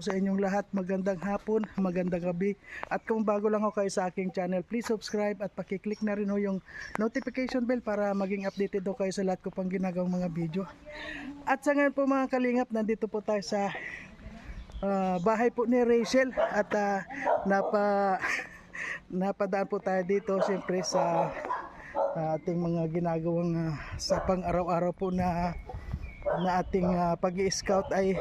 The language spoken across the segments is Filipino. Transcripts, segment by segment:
sa inyong lahat. Magandang hapon, magandang gabi. At kung bago lang ako kayo sa aking channel, please subscribe at pakiclick na rin ho yung notification bell para maging updated ho kayo sa lahat ko pang ginagawang mga video. At sa ngayon po mga kalingap, nandito po tayo sa ah, bahay po ni Rachel at ah, napa napadaan po tayo dito siyempre sa ah, ating mga ginagawang ah, sa pang araw-araw po na na ating ah, pag-i-scout ay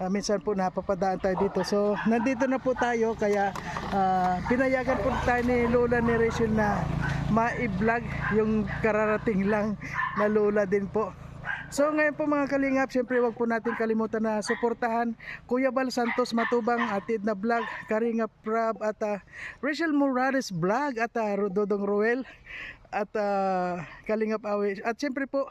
ah, minsan po napapadaan tayo dito. So, nandito na po tayo kaya ah, pinayagan po tayo ni Lola ni Rachel na ma-vlog yung kararating lang na Lola din po. So ngayon po mga kalingap, syempre wag po natin kalimutan na suportahan Kuya Bal Santos Matubang, Atid na Vlog, Karingap Prab at ah, Rachel Morales Vlog at ah, Dodong Roel at ah, Kalingap Awe. At syempre po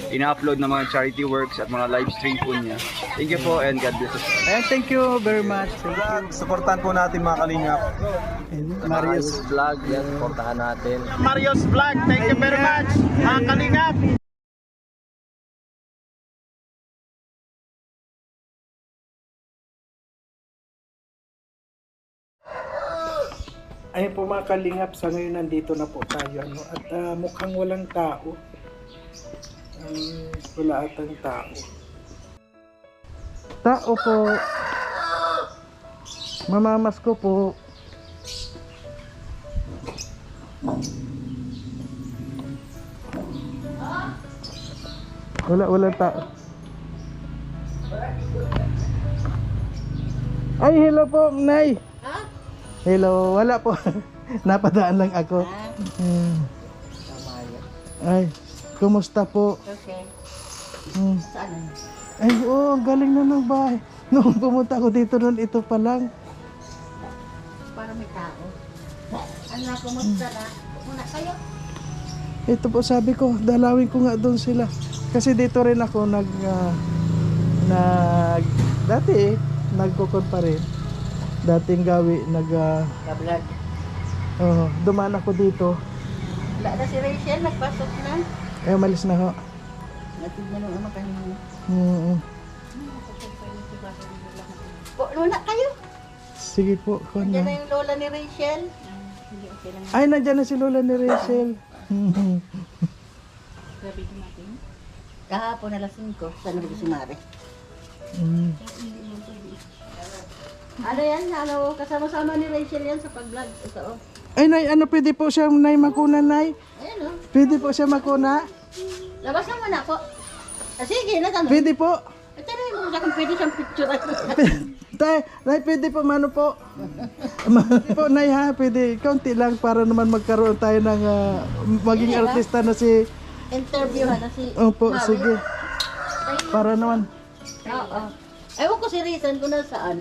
ina-upload na mga charity works at mga live stream po niya. Thank you po and God bless us. Ayan, thank you very much. Thank you. Supportan po natin mga kalingap. And Marius. Vlog, yan, supportahan natin. Marius Vlog, thank you very much. Mga kalingap. Ayun po mga kalingap, sa ngayon nandito na po tayo ano, at ah, mukhang walang tao. Um, wala atang tao. Tao po. Mamamas ko po. Wala, wala tao. Ay, hello po, Nay. Hello, wala po. Napadaan lang ako. Hmm. Ay, kumusta po? Okay. Hmm. Saan? Ay, oo, ang galing na ng bahay. Nung pumunta ako dito noon, ito pa lang. Para may tao. Ano, kumusta na? Muna kayo. Ito po sabi ko, dalawin ko nga doon sila. Kasi dito rin ako nag ah, nag dati eh, nagkukon pa rin. Dating gawi nag ah, Kablog. oh, dumaan ako dito. Wala na si Rachel, nagpasok na. Eh umalis na ho. Natignan ng ama kanina. Mm, Po, muna kayo. sige po, kuwan Diyan na na. yung lola ni Rachel. Hindi okay lang. Ay, nandiyan na si Lola ni Rachel. Mhm. Kahapon alas 5, saan na si Mare? Mm. Ano yan? Ano, kasama-sama ni Rachel yan sa pag-vlog. Ito, oh. Ay, nay, ano pwede po siya nay makuna, nay? Ayan, oh. Pwede po siya makuna? Labas na muna po. Ah, sige, na tanong. Pwede po. Ito na yung mga kung pwede siyang picture. Tay, nay, pwede po, mano po. Mano po, nay ha, pwede. Kaunti lang para naman magkaroon tayo ng ah, maging Sige ba? artista na si... Interview na si Opo, Mari. sige. Para naman. Oo. Ewan ko si Rizan kung nasaan.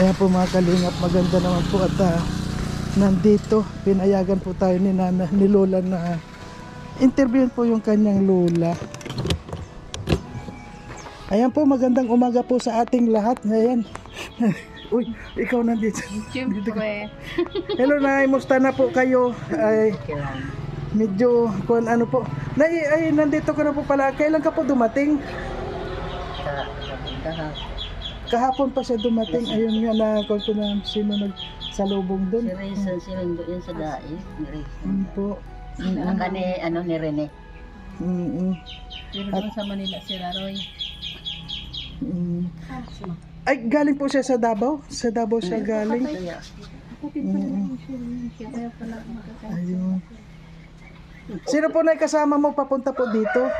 Ayan po mga kalingap, maganda naman po at ah, nandito, pinayagan po tayo ni, Nana, ni Lola na interviewin po yung kanyang Lola. Ayan po, magandang umaga po sa ating lahat. Ayan. Uy, ikaw nandito. Siyempre. Hello Nay, musta na po kayo? Ay, medyo kung ano po. Nay, ay nandito ka na po pala. Kailan ka po dumating? Kahapon pa siya dumating. Ayun nga na kung ko na sino nagsalubong Si doon. Rizan, sinundo yun sa dais. Ni Rizan. Yun po. Ang ni, ano, ni Rene. Mm-mm. Pero doon sa Manila si Laroy. Mm. Ay, galing po siya sa Davao? Sa Davao siya galing? Pala magkakaroon. Ayun. Sino po na kasama mo papunta po dito?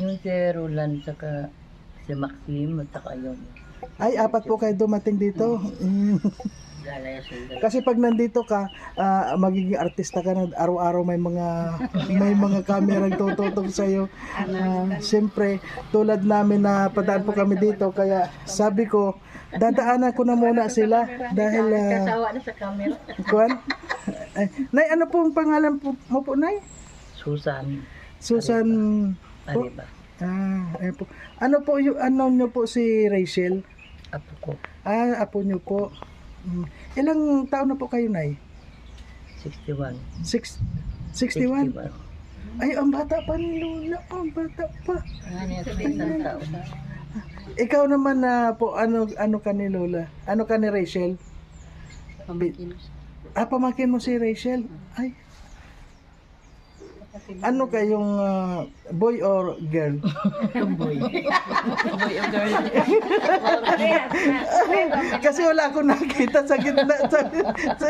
Yung si Roland, saka si Maxim, at saka yung Ay, apat po kayo dumating dito. Mm. Galaya. Kasi pag nandito ka, ah, magiging artista ka na araw-araw may mga may mga kamerang tututok sa iyo. Siyempre, tulad namin na padaan po kami dito kaya sabi ko, dadaanan ko na muna sila dahil ah, Kasawa na sa camera. kuwan Ay, Nay, ano po ang pangalan po, mo po, Nay? Susan Susan po. Ah, ayun po. Ano po yung ano nyo po si Rachel? Apo ko, Ah, apo nyo po. Mm. Ilang taon na po kayo, Nay? 61. Six, 61? 61. Ay, ang bata pa ni Lola. Ang bata pa. Ano taon. Ikaw naman na po, ano ano ka ni Lola? Ano ka ni Rachel? Ah, pamangkin mo si Rachel? Ay. Ano kayong ah, boy or girl? Kasi wala akong nakita sa gitna. Sa, sa,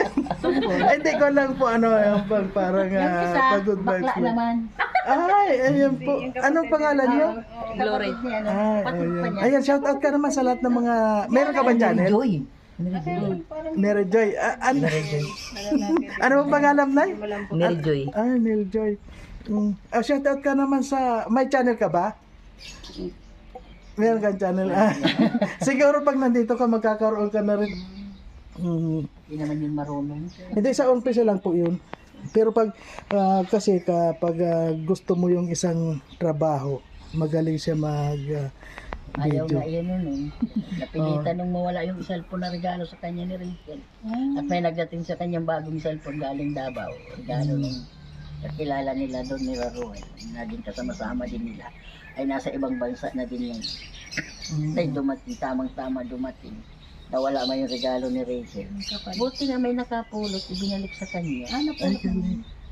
ay, hindi ko lang po ano, yung pag- parang Yung uh, isa, pag-good vibes bakla naman. Ay, ayan po. Anong pangalan niyo? Glory. Niya, ano, Ay, patid pa ayan. Ayan, shout out ka naman sa lahat ng mga... Meron ka ba channel? Joy. Mary Joy. Ah, an- ano bang pangalan na? Mary Joy. Ah, Mary Joy. Mm. Ah, shout out ka naman sa... May channel ka ba? Meron kang channel. Ah. Siguro pag nandito ka, magkakaroon ka na rin. Mm. Hindi naman yung marunong. Hindi, sa umpisa lang po yun. Pero pag, ah, kasi kapag ah, gusto mo yung isang trabaho, magaling siya mag ah, Ayaw video. nga yan nun eh. Napilitan nung mawala yung cellphone na regalo sa kanya ni Rachel. At may nagdating sa kanyang bagong cellphone galing Davao. Regalo nung kakilala nila doon ni Raruel. Naging kasama-sama din nila. Ay nasa ibang bansa na din yan. Ay dumating, tamang-tama dumating. Nawala man yung regalo ni Rachel. Buti nga may nakapulot, ibinalik sa kanya. Ano po?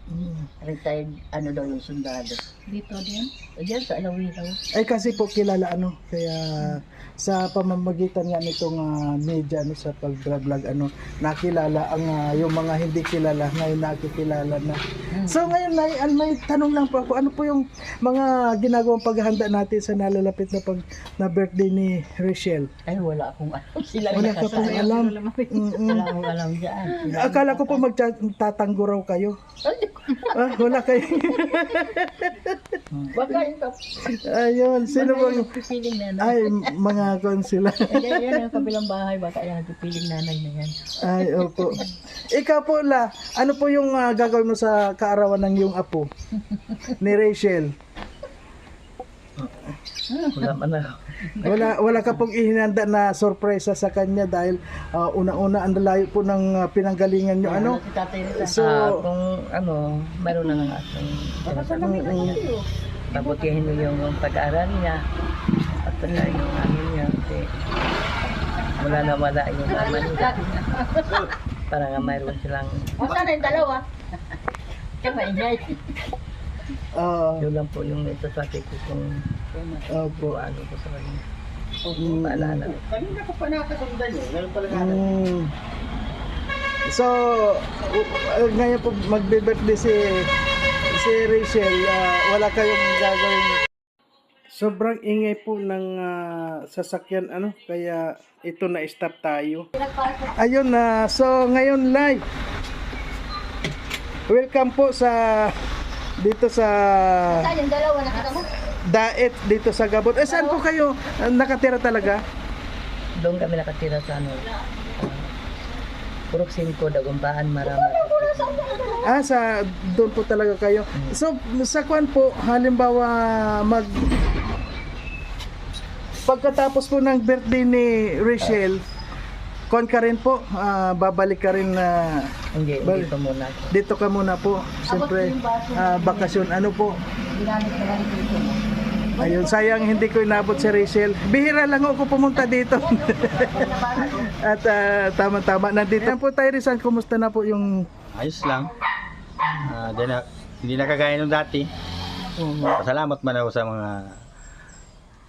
Mm. Retired, ano daw yung sundalo. Dito din. O diyan sa Alawihaw. Ay kasi po kilala ano, kaya sa pamamagitan nga nitong ah, media ano sa pag-vlog ano, nakilala ang ah, yung mga hindi kilala ngayon nakikilala na. So ngayon may, may tanong lang po ako, ano po yung mga ginagawang paghahanda natin sa nalalapit na pag na birthday ni Rachel? Ay, wala akong alam. Sila Wala ka pong alam. Wala Mm-mm. akong alam dyan. Akala ko po magtatanggo raw kayo. Ah, wala kayo. Baka yung. Ayun, sino bang Pipiling nanay. ay mga kon sila. Ayan, yan ang kabilang bahay. Baka yan, pipiling nanay na yan. Ay, opo. Ikaw po, La, ano po yung ah, gagawin mo sa kaarawan ng iyong apo? Ni Rachel? Wala man na. Wala, wala ka pong ihinanda na sorpresa sa kanya dahil ah, una-una ang layo po ng ah, pinanggalingan nyo. Ano? Si tatay nila. So, Ah, kung ano, meron na ng atong pabutihin mo yung pag-aaral niya. At saka yung ano Kasi wala na wala yung mama niya. Para nga mayroon silang O, sana yung dalawa? kamaingay. ah, Yun lang po yung itasabi ko kung opo. ano ko sa kanya. Paalala. Mm. So, uh, ngayon po magbe-birthday si si Rachel, ah, wala kayong gagawin. Sobrang ingay po ng ah, sasakyan ano, kaya ito na stop tayo. Ayun na, so ngayon live. Welcome po sa dito sa yung dalawa? Daet dito sa Gabon. Eh saan po kayo ah, nakatira talaga? Doon kami nakatira sa ano. Uh, Purok 5, Dagumpaan, Maramat. Ah, sa doon po talaga kayo. So, sa kwan po, halimbawa mag pagkatapos po ng birthday ni Rachel, rin po, ah, babalik ka rin na Hindi, Bal- dito muna. dito ka muna po. Siyempre, ah, bakasyon. Ano po? Ginamit na lang dito. Ayun, sayang hindi ko inabot si Rachel. Bihira lang ako pumunta dito. At ah, tama-tama, nandito Ayan po tayo Rizal. Kumusta na po yung... Ayos lang. Ah, di na, hindi na kagaya nung dati. Pasalamat man ako sa mga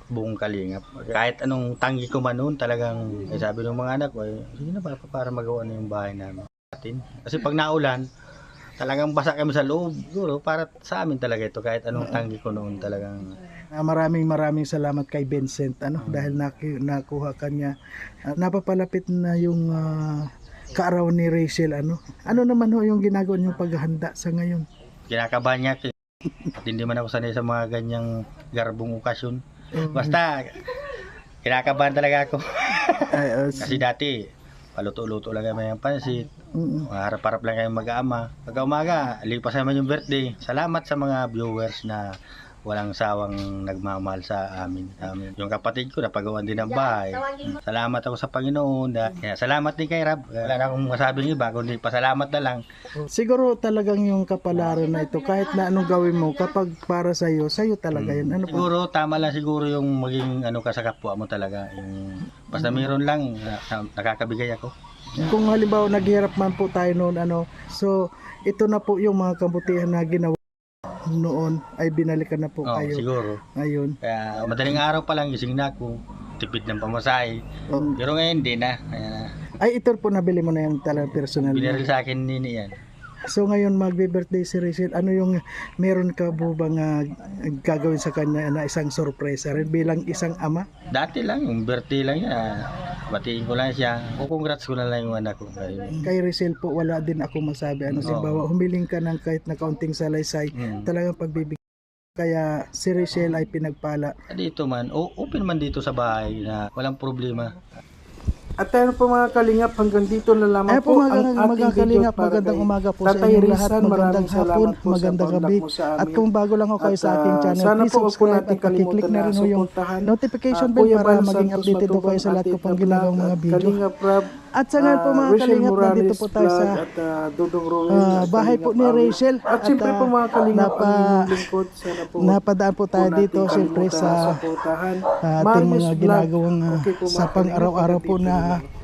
buong kalingap. Kahit anong tanggi ko man noon, talagang eh, sabi ng mga anak ko, eh, sige na para, para magawa na yung bahay namin. Atin. Kasi pag naulan, talagang basa kami sa loob. Siguro, para sa amin talaga ito. Kahit anong tanggi ko noon, talagang Ah, maraming maraming salamat kay Vincent ano dahil naki, nakuha kanya napapalapit na yung ah, kaarawan ni Rachel ano ano naman ho yung ginagawa niyong paghahanda sa ngayon kinakabahan niya. At hindi man ako sanay sa mga ganyang garbong okasyon. Basta, kinakabahan talaga ako. Ay, oh, Kasi dati, paluto-luto lang kami ng pansit. Mm. Harap-harap lang kayo mag-ama. Pagka umaga, lipas naman yung birthday. Salamat sa mga viewers na walang sawang nagmamahal sa amin. amin. Yung kapatid ko, napagawan din ng bahay. Salamat ako sa Panginoon. Da- Kaya salamat din kay Rab. Wala na akong masabing iba, kundi pasalamat na lang. Siguro talagang yung kapalaran na ito, kahit na anong gawin mo, kapag para sa iyo, sa iyo talaga yun. Ano? Siguro, tama lang siguro yung maging ano ka sa kapwa mo talaga. Yung, basta mayroon lang, na- na- nakakabigay ako. Kung halimbawa naghirap man po tayo noon, ano, so ito na po yung mga kabutihan na ginawa noon ay binalikan na po Oo, kayo siguro. ngayon. Kaya madaling araw pa lang gising na ako. Tipid ng pamasahe. Oh. Pero ngayon hindi na. Kaya na. Ay ito po nabili mo na yung talagang personal. na. Binaril sa akin nini yan. So ngayon magbe-birthday si Rachel, ano yung meron ka po bang ah, gagawin sa kanya na isang sorpresa rin bilang isang ama? Dati lang, yung birthday lang yan. Batiin ko lang siya. O congrats ko na lang yung anak ko. Kay Rachel po wala din ako masabi. Ano, Oo. simbawa, humiling ka ng kahit na kaunting salaysay, Hmm. talagang pagbibigay. Kaya si Rachel ay pinagpala. Dito man, o, open man dito sa bahay na walang problema. At tayo po mga kalingap, hanggang dito na lamang Ay po po, ang ating video para magandang umaga po sa inyong lahat, magandang hapon, magandang gabi. At kung bago lang ako kayo sa At, aking ah, channel, please subscribe at pakiclick na rin yung notification bell para maging updated po kayo sa lahat ko pang ginagawang mga video. At sa ngayon po ah, mga Rachel kalingap, nandito Morales po tayo sa Vlog at ah, Dudong Ruel ah, at bahay po Kalingap ni. Rachel. At siyempre ah, po mga kalingap napa- ang lingkod. Sana po napadaan po tayo natin dito siyempre kalimutan sa suportahan. ah, ating Marius mga Vlog. ginagawang ah, Okay po, mga sa pang kalingap, araw-araw po na po.